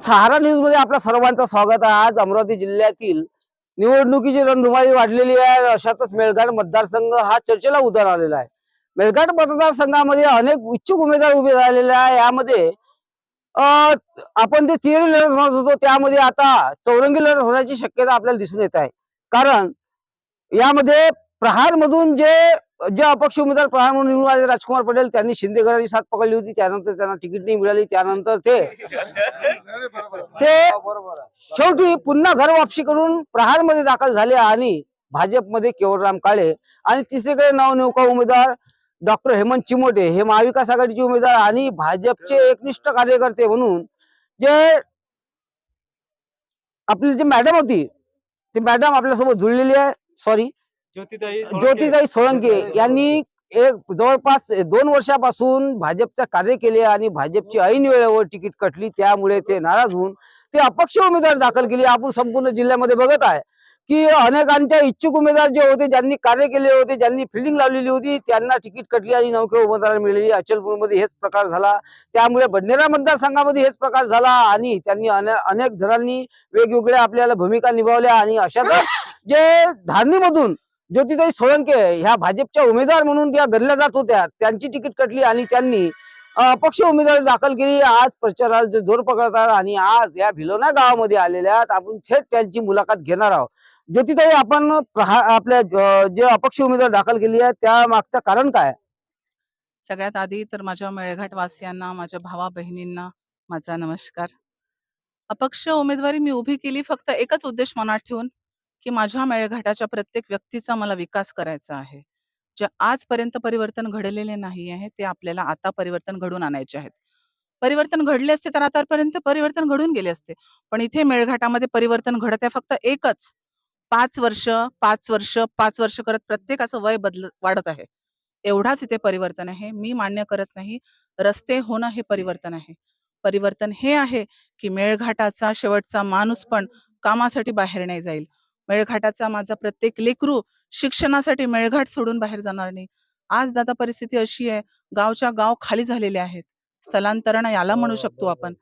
सहारा न्यूजमध्ये आपल्या सर्वांचं स्वागत आहे. आज अमरावती जिल्ह्यातील निवडणुकीची रणधुमाळी वाढलेली आहे. अशातच मेळघाट मतदारसंघ हा चर्चेला उदार आलेला आहे. मेळघाट मतदारसंघामध्ये अनेक इच्छुक उमेदवार उभे राहिलेले आहे. यामध्ये आपण जे तिहेरी लढत म्हणत होतो त्यामध्ये आता चौरंगी लढत होण्याची शक्यता आपल्याला दिसून येत आहे. कारण यामध्ये प्रहार मधून जे जे अपक्ष उमेदवार प्रहार म्हणून निवडून आले राजकुमार पटेल त्यांनी शिंदे गटाची साथ पकडली होती त्यानंतर त्यांना तिकीट नाही मिळाली त्यानंतर ते ते शेवटी पुन्हा घर वापसी करून प्रहारमध्ये दाखल झाले आणि भाजपमध्ये केवळराम काळे आणि तिसरीकडे नवनियुक्ता उमेदवार डॉक्टर हेमंत चिमोटे हे महाविकास आघाडीचे उमेदवार आणि भाजपचे एकनिष्ठ कार्यकर्ते म्हणून जे आपली जी मॅडम होती ती मॅडम आपल्यासोबत जुळलेली आहे. सॉरी ज्योतिताई ज्योतिताई सोळंके यांनी एक जवळपास दोन वर्षापासून भाजपचा कार्य केले आणि भाजपची ऐन वेळेवर तिकीट कटली त्यामुळे ते नाराज होऊन ते अपक्ष उमेदवार दाखल केले. आपण संपूर्ण जिल्ह्यामध्ये बघत आहे की अनेकांच्या इच्छुक उमेदवार जे होते ज्यांनी कार्य केले होते ज्यांनी फिल्डिंग लावलेली होती त्यांना तिकीट कटली आणि नौके उमेदवार मिळाली. अचलपूरमध्ये हेच प्रकार झाला. त्यामुळे बडनेरा मतदारसंघामध्ये हेच प्रकार झाला आणि त्यांनी अने- अनेक जणांनी वेगवेगळ्या आपल्याला भूमिका निभावल्या आणि अशातच जे धारणीमधून ज्योतिताई सोळंके ह्या भाजपच्या उमेदवार म्हणून त्या गणल्या जात होत्या. त्यांची तिकीट कटली आणि त्यांनी अपक्ष उमेदवारी दाखल केली. आज प्रचाराला जे जोर पकडतात आणि आज या भिलोना गावामध्ये आलेल्या आहेत. आपण थेट त्यांची मुलाखत घेणार आहोत. ज्योतिताई आपण आपल्या जे अपक्ष उमेदवार दाखल केली आहे त्या मागचं कारण काय? सगळ्यात आधी तर माझ्या मेळघाट वासियांना माझ्या भावा बहिणींना माझा नमस्कार. अपक्ष उमेदवारी मी उभी केली फक्त एकच उद्देश मनात ठेवून. की माझ्या मेळघाटाच्या प्रत्येक व्यक्तीचा मला विकास करायचा आहे. जे आजपर्यंत परिवर्तन घडलेले नाही आहे ते आपल्याला आता परिवर्तन घडून आणायचे आहेत. परिवर्तन घडले असते तर आतापर्यंत परिवर्तन घडून गेले असते. पण इथे मेळघाटामध्ये परिवर्तन घडत आहे फक्त एकच. पाच वर्ष पाच वर्ष पाच वर्ष करत प्रत्येकाचं वय बदल वाढत आहे. एवढाच इथे परिवर्तन आहे. मी मान्य करत नाही रस्ते होणं हे परिवर्तन आहे. परिवर्तन हे आहे की मेळघाटाचा शेवटचा माणूस पण कामासाठी बाहेर नाही जाईल. मेळघाटाचा माझा प्रत्येक लेकरू शिक्षणासाठी मेळघाट सोडून बाहेर जाणार नाही. आज दादा परिस्थिती अशी आहे गावच्या गाव खाली झालेले आहेत. स्थलांतरण याला म्हणू शकतो आपण.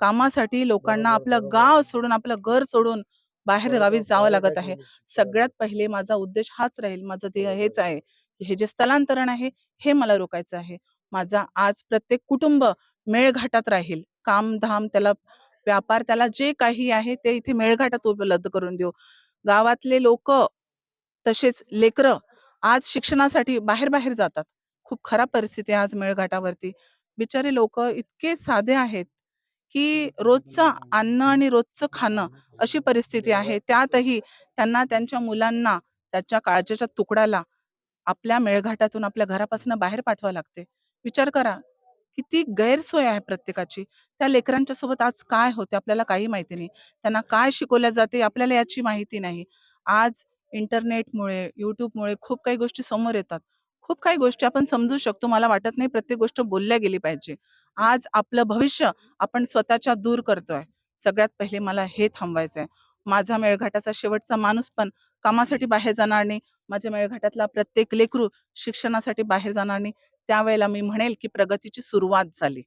कामासाठी लोकांना आपलं गाव सोडून आपलं घर सोडून बाहेर गावी जावं लागत आहे. सगळ्यात पहिले माझा उद्देश हाच राहील माझं ते हेच आहे हे जे स्थलांतरण आहे हे मला रोखायचं आहे. माझा आज प्रत्येक कुटुंब मेळघाटात राहील. कामधाम त्याला व्यापार त्याला जे काही आहे ते इथे मेळघाटात उपलब्ध करून देऊ. गावातले लोक तसेच लेकरं आज शिक्षणासाठी बाहेर बाहेर जातात. खूप खराब परिस्थिती आज मेळघाटावरती. बिचारे लोक इतके साधे आहेत की रोजचं अन्न आणि रोजचं खाणं अशी परिस्थिती आहे. त्यातही त्यांना त्यांच्या मुलांना त्याच्या काळजाच्या तुकड्याला आपल्या मेळघाटातून आपल्या घरापासून बाहेर पाठवावं लागते. विचार करा किती गैरसोय आहे प्रत्येकाची. त्या लेकरांच्या सोबत आज काय होते आपल्याला काही माहिती नाही. त्यांना काय शिकवल्या जाते आपल्याला याची माहिती नाही. आज इंटरनेटमुळे युट्यूबमुळे खूप काही गोष्टी समोर येतात. खूप काही गोष्टी आपण समजू शकतो. मला वाटत नाही प्रत्येक गोष्ट बोलल्या गेली पाहिजे. आज आपलं भविष्य आपण स्वतःच्या दूर करतोय. सगळ्यात पहिले मला हे थांबवायचं आहे माझा मेळघाटाचा शेवटचा माणूस पण कामासाठी बाहेर जाणार नाही. माझ्या मेळघाटातला प्रत्येक लेकरू शिक्षणासाठी बाहेर जाणार नाही. त्यावेळेला मी म्हणेल की प्रगतीची सुरुवात झाली.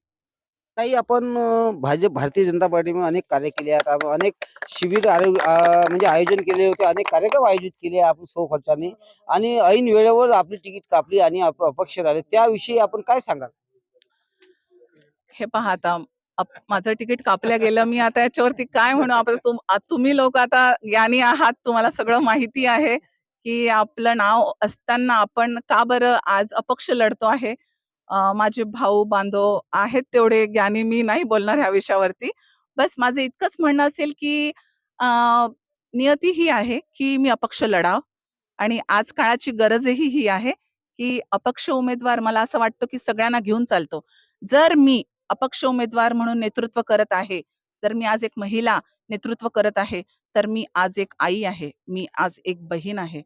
काही आपण भाजप भारतीय जनता पार्टीमध्ये अनेक कार्य केले आहेत. अनेक शिबिर म्हणजे आयोजन केले होते. अनेक कार्यक्रम आयोजित केले आपण सौ खर्चाने. आणि ऐन वेळेवर आपली तिकीट कापली आणि अपक्ष राहिले. त्याविषयी आपण काय सांगाल? हे पहा आता माझं तिकीट कापल्या गेलं मी आता याच्यावरती काय म्हणू? आपण तुम्ही लोक आता ज्ञानी आहात तुम्हाला सगळं माहिती आहे की आपलं नाव असताना आपण का बरं आज अपक्ष लढतो आहे? माझे भाऊ बांधव आहेत तेवढे ज्ञानी मी नाही बोलणार ह्या विषयावरती. बस माझं इतकंच म्हणणं असेल की नियती ही आहे की मी अपक्ष लढाव आणि आज काळाची गरजही ही आहे की अपक्ष उमेदवार मला असं वाटतं की सगळ्यांना घेऊन चालतो. जर मी अपक्ष उमेदवार म्हणून नेतृत्व करत आहे. तर मी आज एक महिला नेतृत्व करत आहे तर मी आज एक आई आहे मी आज एक बहीण आहे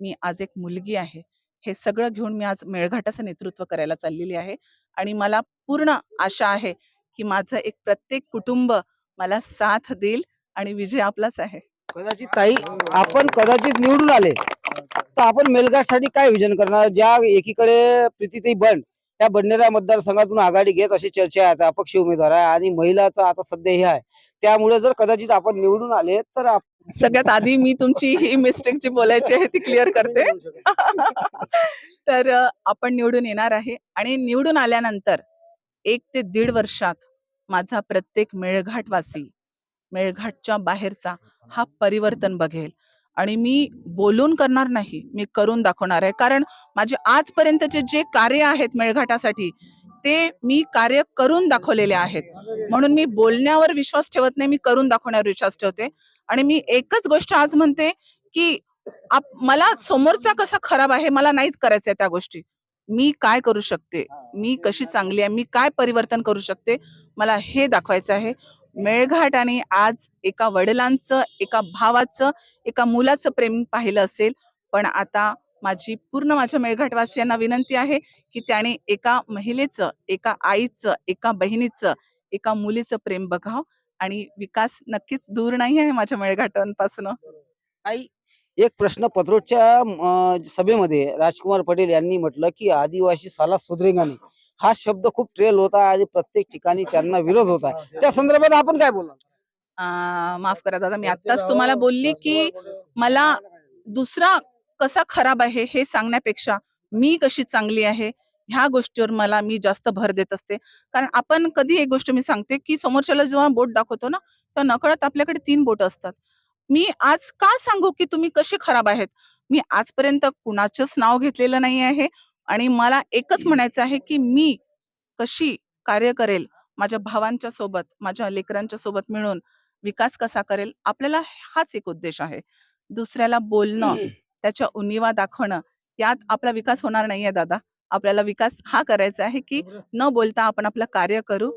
मी आज एक मुलगी आहे. हे सगळं घेऊन मी आज मेळघाटाचं नेतृत्व करायला चाललेली आहे. आणि मला पूर्ण आशा आहे की माझं एक प्रत्येक कुटुंब मला साथ देईल आणि विजय आपलाच आहे. कदाचित ताई आपण कदाचित निवडून आले तर आपण मेलघाटसाठी काय विजन करणार? ज्या एकीकडे प्रीतीताई बंड ह्या बडनेरा मतदारसंघातून आघाडी घेत अशी चर्चा आहे. आता अपक्ष उमेदवार आहे आणि महिलाचा आता सध्या हे आहे. त्यामुळे जर कदाचित आपण निवडून आले तर सगळ्यात आधी मी तुमची ही मिस्टेक जी बोलायची आहे ती क्लिअर करते. तर आपण निवडून येणार आहे आणि निवडून आल्यानंतर एक ते दीड वर्षात माझा प्रत्येक मेळघाटवासी मेळघाटच्या बाहेरचा हा परिवर्तन बघेल. आणि मी बोलून करणार नाही मी करून दाखवणार आहे. कारण माझे आजपर्यंतचे जे कार्य आहेत मेळघाटासाठी ते मी कार्य करून दाखवलेले आहेत. म्हणून मी बोलण्यावर विश्वास ठेवत नाही मी करून दाखवण्यावर विश्वास ठेवते. आणि मी एकच गोष्ट आज म्हणते की आप मला समोरचा कसा खराब आहे मला नाहीत करायचंय त्या गोष्टी. मी काय करू शकते? मी कशी चांगली आहे? मी काय परिवर्तन करू शकते? मला हे दाखवायचं आहे. मेळघाट आणि आज एका वडिलांचं एका भावाचं एका मुलाचं प्रेम पाहिलं असेल पण आता माझी पूर्ण माझ्या मेळघाटवासियांना विनंती आहे की त्याने एका महिलेचं एका आईचं एका बहिणीचं एका मुलीचं प्रेम बघावं आणि विकास नक्कीच दूर नाही आहे माझ्या मेळघाटांपासून आई एक प्रश्न पत्रोच्या सभेमध्ये राजकुमार पटेल यांनी म्हटलं की आदिवासी साला सुधरेगा हा शब्द खूप ट्रेल होता आणि प्रत्येक ठिकाणी त्यांना विरोध होता. त्या संदर्भात आपण काय बोलला आ, माफ करा दादा मी आत्ताच तुम्हाला बोलली की मला दुसरा कसा खराब आहे हे सांगण्यापेक्षा मी कशी चांगली आहे ह्या गोष्टीवर मला मी जास्त भर देत असते. कारण आपण कधी एक गोष्ट मी सांगते की समोरच्याला जेव्हा बोट दाखवतो ना तेव्हा नकळत आपल्याकडे तीन बोट असतात. मी आज का सांगू की तुम्ही कसे खराब आहेत? मी आजपर्यंत कुणाचंच नाव घेतलेलं नाही आहे. आणि मला एकच म्हणायचं आहे की मी कशी कार्य करेल माझ्या भावांच्या सोबत माझ्या लेकरांच्या सोबत मिळून विकास कसा करेल आपल्याला हाच एक उद्देश आहे. दुसऱ्याला बोलणं त्याच्या उणिवा दाखवणं यात आपला विकास होणार नाहीये दादा. आपल्याला विकास हा करायचा आहे की न बोलता आपण आपलं कार्य करू.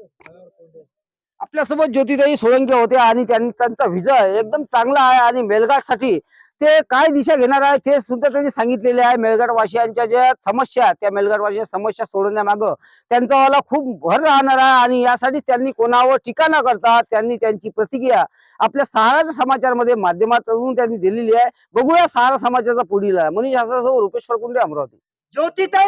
आपल्यासोबत ज्योतिताई सोळंके होते आणि त्यां- त्यांचा विजय एकदम चांगला आहे आणि मेळघाटसाठी ते काय दिशा घेणार आहे ते सुद्धा त्यांनी सांगितलेले आहे. मेळघाटवासियांच्या ज्या समस्या त्या मेळघाट समस्या सोडवण्यामागं त्यांचा वाला खूप भर राहणार आहे आणि यासाठी त्यांनी कोणावर टीका न करता त्यांनी त्यांची प्रतिक्रिया आपल्या सहाराच्या समाचारमध्ये माध्यमातून त्यांनी दिलेली आहे. बघूया सहारा समाजाचा पुढील आहे. मनीष आसासह रुपेश फडकुंडे अमरावती. ज्योतिताई